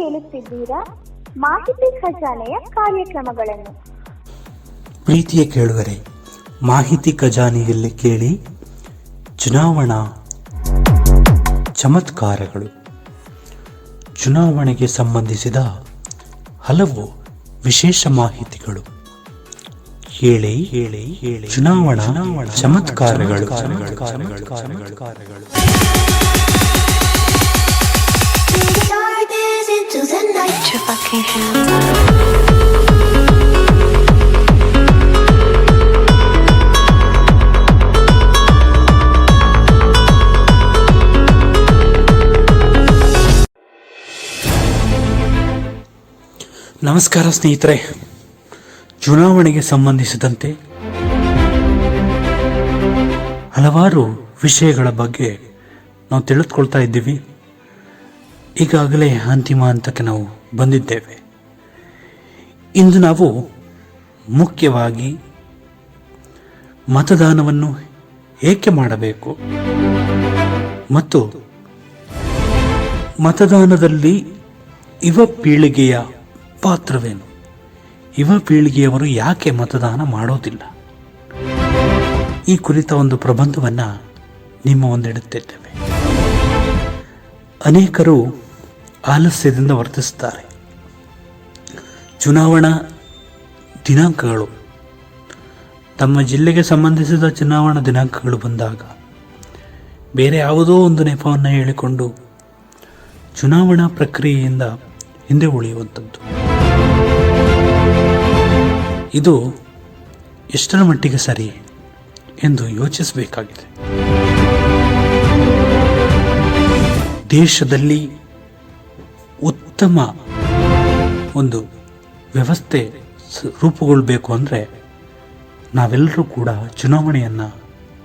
ಕೇಳುತ್ತಿದ್ದೀರಾ? ಮಾಹಿತಿ ಖಜಾನೆಯ ಕಾರ್ಯಕ್ರಮಗಳನ್ನು. ಪ್ರೀತಿಯ ಕೇಳುವರೆ ಮಾಹಿತಿ ಖಜಾನೆಯಲ್ಲಿ ಕೇಳಿ ಚುನಾವಣಾ ಚಮತ್ಕಾರಗಳು. ಚುನಾವಣೆಗೆ ಸಂಬಂಧಿಸಿದ ಹಲವು ವಿಶೇಷ ಮಾಹಿತಿಗಳು. ಹೇಳಿ ಹೇಳಿ ಹೇಳಿ ಚುನಾವಣಾ ಚಮತ್ಕಾರಗಳು. ನಮಸ್ಕಾರ ಸ್ನೇಹಿತರೆ. ಚುನಾವಣೆಗೆ ಸಂಬಂಧಿಸಿದಂತೆ ಹಲವಾರು ವಿಷಯಗಳ ಬಗ್ಗೆ ನಾವು ತಿಳಿದುಕೊಳ್ತಾ ಇದ್ದೀವಿ. ಈಗಾಗಲೇ ಅಂತಿಮ ಹಂತಕ್ಕೆ ನಾವು ಬಂದಿದ್ದೇವೆ. ಇಂದು ನಾವು ಮುಖ್ಯವಾಗಿ ಮತದಾನವನ್ನು ಏಕೆ ಮಾಡಬೇಕು ಮತ್ತು ಮತದಾನದಲ್ಲಿ ಯುವ ಪೀಳಿಗೆಯ ಪಾತ್ರವೇನು? ಯುವ ಪೀಳಿಗೆಯವರು ಯಾಕೆ ಮತದಾನ ಮಾಡೋದಿಲ್ಲ? ಈ ಕುರಿತ ಒಂದು ಪ್ರಬಂಧವನ್ನು ನಿಮ್ಮ ಮುಂದಿಡುತ್ತಿದ್ದೇವೆ ಅನೇಕರು ಆಲಸ್ಯದಿಂದ ವರ್ತಿಸುತ್ತಾರೆ. ಚುನಾವಣಾ ದಿನಾಂಕಗಳು. ತಮ್ಮ ಜಿಲ್ಲೆಗೆ ಸಂಬಂಧಿಸಿದ ಚುನಾವಣಾ ದಿನಾಂಕಗಳು ಬಂದಾಗ ಬೇರೆ ಯಾವುದೋ ಒಂದು ನೆಪವನ್ನು ಹೇಳಿಕೊಂಡು ಚುನಾವಣಾ ಪ್ರಕ್ರಿಯೆಯಿಂದ ಹಿಂದೆ ಉಳಿಯುವಂಥದ್ದು. ಇದು ಎಷ್ಟರ ಮಟ್ಟಿಗೆ ಸರಿ ಎಂದು ಯೋಚಿಸಬೇಕಾಗಿದೆ. ದೇಶದಲ್ಲಿ ಉತ್ತಮ ಒಂದು ವ್ಯವಸ್ಥೆ ರೂಪುಗೊಳ್ಬೇಕು ಅಂದರೆ ನಾವೆಲ್ಲರೂ ಕೂಡ ಚುನಾವಣೆಯನ್ನು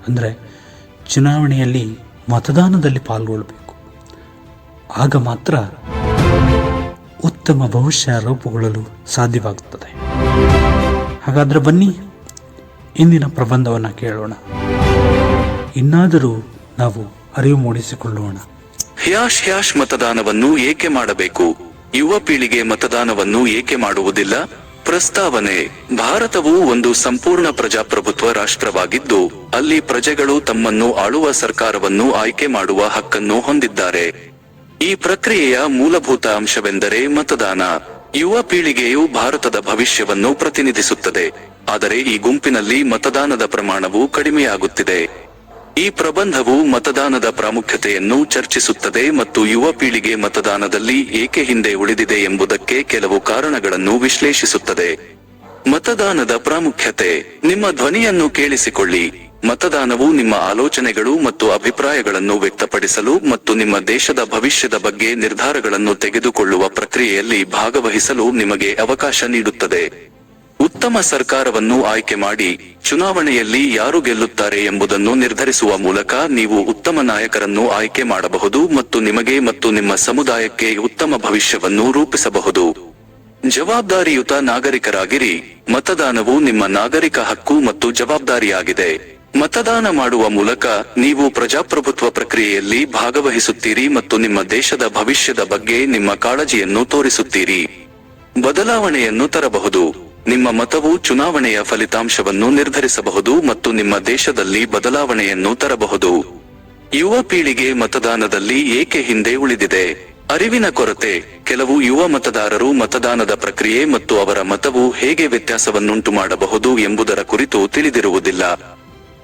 ಅಂದರೆ ಚುನಾವಣೆಯಲ್ಲಿ ಮತದಾನದಲ್ಲಿ ಪಾಲ್ಗೊಳ್ಳಬೇಕು ಆಗ ಮಾತ್ರ ಉತ್ತಮ ಭವಿಷ್ಯ ರೂಪುಗೊಳ್ಳಲು ಸಾಧ್ಯವಾಗುತ್ತದೆ ಹಾಗಾದರೆ ಬನ್ನಿ, ಇಂದಿನ ಪ್ರಬಂಧವನ್ನು ಕೇಳೋಣ. ಇನ್ನಾದರೂ ನಾವು ಅರಿವು ಮೂಡಿಸಿಕೊಳ್ಳೋಣ. ಹ್ಯಾಶ್ ಹ್ಯಾಶ್ ಮತದಾನವನ್ನು ಏಕೆ ಮಾಡಬೇಕು? ಯುವ ಪೀಳಿಗೆ ಮತದಾನವನ್ನು ಏಕೆ ಮಾಡುವುದಿಲ್ಲ? ಪ್ರಸ್ತಾವನೆ, ಭಾರತವು ಒಂದು ಸಂಪೂರ್ಣ ಪ್ರಜಾಪ್ರಭುತ್ವ ರಾಷ್ಟ್ರವಾಗಿದ್ದು, ಅಲ್ಲಿ ಪ್ರಜೆಗಳು ತಮ್ಮನ್ನು ಆಳುವ ಸರ್ಕಾರವನ್ನು ಆಯ್ಕೆ ಮಾಡುವ ಹಕ್ಕನ್ನು ಹೊಂದಿದ್ದಾರೆ. ಈ ಪ್ರಕ್ರಿಯೆಯ ಮೂಲಭೂತ ಅಂಶವೆಂದರೆ ಮತದಾನ. ಯುವ ಪೀಳಿಗೆಯು ಭಾರತದ ಭವಿಷ್ಯವನ್ನು ಪ್ರತಿನಿಧಿಸುತ್ತದೆ. ಆದರೆ ಈ ಗುಂಪಿನಲ್ಲಿ ಮತದಾನದ ಪ್ರಮಾಣವು ಕಡಿಮೆಯಾಗುತ್ತಿದೆ. ಈ ಪ್ರಬಂಧವು ಮತದಾನದ ಪ್ರಾಮುಖ್ಯತೆಯನ್ನು ಚರ್ಚಿಸುತ್ತದೆ ಮತ್ತು ಯುವ ಪೀಳಿಗೆ ಮತದಾನದಲ್ಲಿ ಏಕೆ ಹಿಂದೆ ಉಳಿದಿದೆ ಎಂಬುದಕ್ಕೆ ಕೆಲವು ಕಾರಣಗಳನ್ನು ವಿಶ್ಲೇಷಿಸುತ್ತದೆ. ಮತದಾನದ ಪ್ರಾಮುಖ್ಯತೆ. ನಿಮ್ಮ ಧ್ವನಿಯನ್ನು ಕೇಳಿಸಿಕೊಳ್ಳಿ. ಮತದಾನವು ನಿಮ್ಮ ಆಲೋಚನೆಗಳು ಮತ್ತು ಅಭಿಪ್ರಾಯಗಳನ್ನು ವ್ಯಕ್ತಪಡಿಸಲು ಮತ್ತು ನಿಮ್ಮ ದೇಶದ ಭವಿಷ್ಯದ ಬಗ್ಗೆ ನಿರ್ಧಾರಗಳನ್ನು ತೆಗೆದುಕೊಳ್ಳುವ ಪ್ರಕ್ರಿಯೆಯಲ್ಲಿ ಭಾಗವಹಿಸಲು ನಿಮಗೆ ಅವಕಾಶ ನೀಡುತ್ತದೆ. ಉತ್ತಮ ಸರ್ಕಾರವನ್ನು ಆಯ್ಕೆ ಮಾಡಿ ಚುನಾವಣೆಯಲ್ಲಿ ಯಾರು ಗೆಲ್ಲುತ್ತಾರೆ ಎಂಬುದನ್ನು ನಿರ್ಧರಿಸುವ ಮೂಲಕ ನೀವು ಉತ್ತಮ ನಾಯಕರನ್ನು ಆಯ್ಕೆ ಮಾಡಬಹುದು ಮತ್ತು ನಿಮಗೆ ಮತ್ತು ನಿಮ್ಮ ಸಮುದಾಯಕ್ಕೆ ಉತ್ತಮ ಭವಿಷ್ಯವನ್ನು ರೂಪಿಸಬಹುದು. ಜವಾಬ್ದಾರಿಯುತ ನಾಗರಿಕರಾಗಿರಿ. ಮತದಾನವು ನಿಮ್ಮ ನಾಗರಿಕ ಹಕ್ಕು ಮತ್ತು ಜವಾಬ್ದಾರಿಯಾಗಿದೆ. ಮತದಾನ ಮಾಡುವ ಮೂಲಕ ನೀವು ಪ್ರಜಾಪ್ರಭುತ್ವ ಪ್ರಕ್ರಿಯೆಯಲ್ಲಿ ಭಾಗವಹಿಸುತ್ತೀರಿ ಮತ್ತು ನಿಮ್ಮ ದೇಶದ ಭವಿಷ್ಯದ ಬಗ್ಗೆ ನಿಮ್ಮ ಕಾಳಜಿಯನ್ನು ತೋರಿಸುತ್ತೀರಿ. ಬದಲಾವಣೆಯನ್ನು ತರಬಹುದು. ನಿಮ್ಮ ಮತವು ಚುನಾವಣೆಯ ಫಲಿತಾಂಶವನ್ನು ನಿರ್ಧರಿಸಬಹುದು ಮತ್ತು ನಿಮ್ಮ ದೇಶದಲ್ಲಿ ಬದಲಾವಣೆಯನ್ನು ತರಬಹುದು. ಯುವ ಪೀಳಿಗೆ ಮತದಾನದಲ್ಲಿ ಏಕೆ ಹಿಂದೆ ಉಳಿದಿದೆ? ಅರಿವಿನ ಕೊರತೆ, ಕೆಲವು ಯುವ ಮತದಾರರು ಮತದಾನದ ಪ್ರಕ್ರಿಯೆ ಮತ್ತು ಅವರ ಮತವು ಹೇಗೆ ವ್ಯತ್ಯಾಸವನ್ನುಂಟು ಮಾಡಬಹುದು ಎಂಬುದರ ಕುರಿತು ತಿಳಿದಿರುವುದಿಲ್ಲ.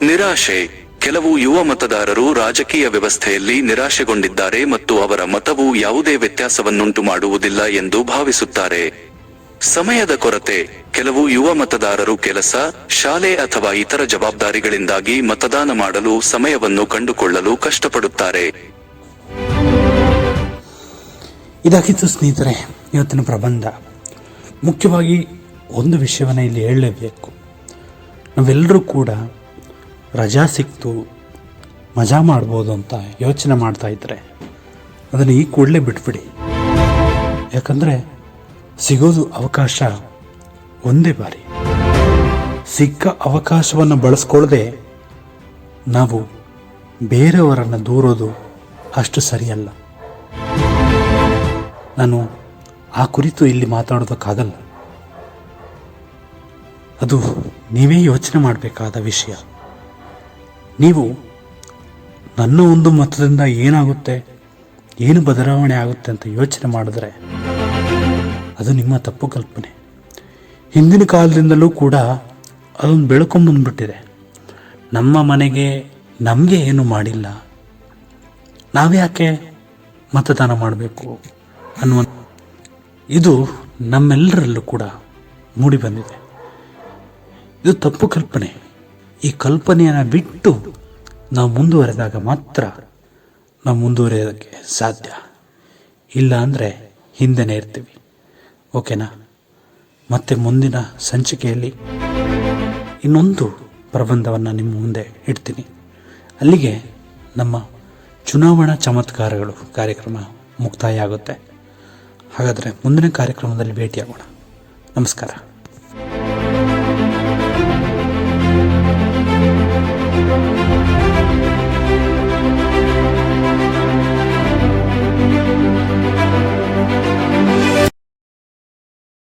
ನಿರಾಶೆ, ಕೆಲವು ಯುವ ಮತದಾರರು ರಾಜಕೀಯ ವ್ಯವಸ್ಥೆಯಲ್ಲಿ ನಿರಾಶೆಗೊಂಡಿದ್ದಾರೆ ಮತ್ತು ಅವರ ಮತವು ಯಾವುದೇ ವ್ಯತ್ಯಾಸವನ್ನುಂಟು ಮಾಡುವುದಿಲ್ಲ ಎಂದು ಭಾವಿಸುತ್ತಾರೆ. ಸಮಯದ ಕೊರತೆ, ಕೆಲವು ಯುವ ಮತದಾರರು ಕೆಲಸ, ಶಾಲೆ ಅಥವಾ ಇತರ ಜವಾಬ್ದಾರಿಗಳಿಂದಾಗಿ ಮತದಾನ ಮಾಡಲು ಸಮಯವನ್ನು ಕಂಡುಕೊಳ್ಳಲು ಕಷ್ಟಪಡುತ್ತಾರೆ. ಇದಾಗಿತ್ತು ಸ್ನೇಹಿತರೆ, ಇವತ್ತಿನ ಪ್ರಬಂಧ. ಮುಖ್ಯವಾಗಿ ಒಂದು ವಿಷಯವನ್ನು ಇಲ್ಲಿ ಹೇಳಲೇಬೇಕು. ನಾವೆಲ್ಲರೂ ಕೂಡ ರಜಾ ಸಿಕ್ತು, ಮಜಾ ಮಾಡ್ಬೋದು ಅಂತ ಯೋಚನೆ ಮಾಡ್ತಾ ಇದ್ದರೆ ಅದನ್ನು ಈ ಕೂಡಲೇ ಬಿಟ್ಬಿಡಿ. ಯಾಕಂದರೆ ಸಿಗೋದು ಅವಕಾಶ ಒಂದೇ ಬಾರಿ. ಸಿಕ್ಕ ಅವಕಾಶವನ್ನು ಬಳಸ್ಕೊಳ್ಳದೆ ನಾವು ಬೇರೆಯವರನ್ನು ದೂರೋದು ಅಷ್ಟು ಸರಿಯಲ್ಲ. ನಾನು ಆ ಕುರಿತು ಇಲ್ಲಿ ಮಾತಾಡೋದಕ್ಕಾಗಲ್ಲ. ಅದು ನೀವೇ ಯೋಚನೆ ಮಾಡಬೇಕಾದ ವಿಷಯ. ನೀವು ನನ್ನ ಒಂದು ಮತದಿಂದ ಏನಾಗುತ್ತೆ, ಏನು ಬದಲಾವಣೆ ಆಗುತ್ತೆ ಅಂತ ಯೋಚನೆ ಮಾಡಿದ್ರೆ ಅದು ನಿಮ್ಮ ತಪ್ಪು ಕಲ್ಪನೆ. ಹಿಂದಿನ ಕಾಲದಿಂದಲೂ ಕೂಡ ಅದೊಂದು ಬೆಳ್ಕೊಂಬಂದ್ಬಿಟ್ಟಿದೆ ನಮ್ಮ ಮನೆಗೆ ನಮಗೆ ಏನು ಮಾಡಿಲ್ಲ. ನಾವ್ಯಾಕೆ ಮತದಾನ ಮಾಡಬೇಕು ಅನ್ನುವ ಇದು ನಮ್ಮೆಲ್ಲರಲ್ಲೂ ಕೂಡ ಮೂಡಿ ಬಂದಿದೆ. ಇದು ತಪ್ಪು ಕಲ್ಪನೆ. ಈ ಕಲ್ಪನೆಯನ್ನು ಬಿಟ್ಟು ನಾವು ಮುಂದುವರೆದಾಗ ಮಾತ್ರ ನಾವು ಮುಂದುವರಿಯೋದಕ್ಕೆ ಸಾಧ್ಯ. ಇಲ್ಲ ಅಂದರೆ ಹಿಂದೆನೇ ಇರ್ತೀವಿ. ಓಕೆನಾ? ಮತ್ತೆ ಮುಂದಿನ ಸಂಚಿಕೆಯಲ್ಲಿ ಇನ್ನೊಂದು ಪ್ರಬಂಧವನ್ನು ನಿಮ್ಮ ಮುಂದೆ ಇಡ್ತೀನಿ. ಅಲ್ಲಿಗೆ ನಮ್ಮ ಚುನಾವಣಾ ಚಮತ್ಕಾರಗಳು ಕಾರ್ಯಕ್ರಮ ಮುಕ್ತಾಯ ಆಗುತ್ತೆ. ಹಾಗಾದರೆ ಮುಂದಿನ ಕಾರ್ಯಕ್ರಮದಲ್ಲಿ ಭೇಟಿಯಾಗೋಣ. ನಮಸ್ಕಾರ.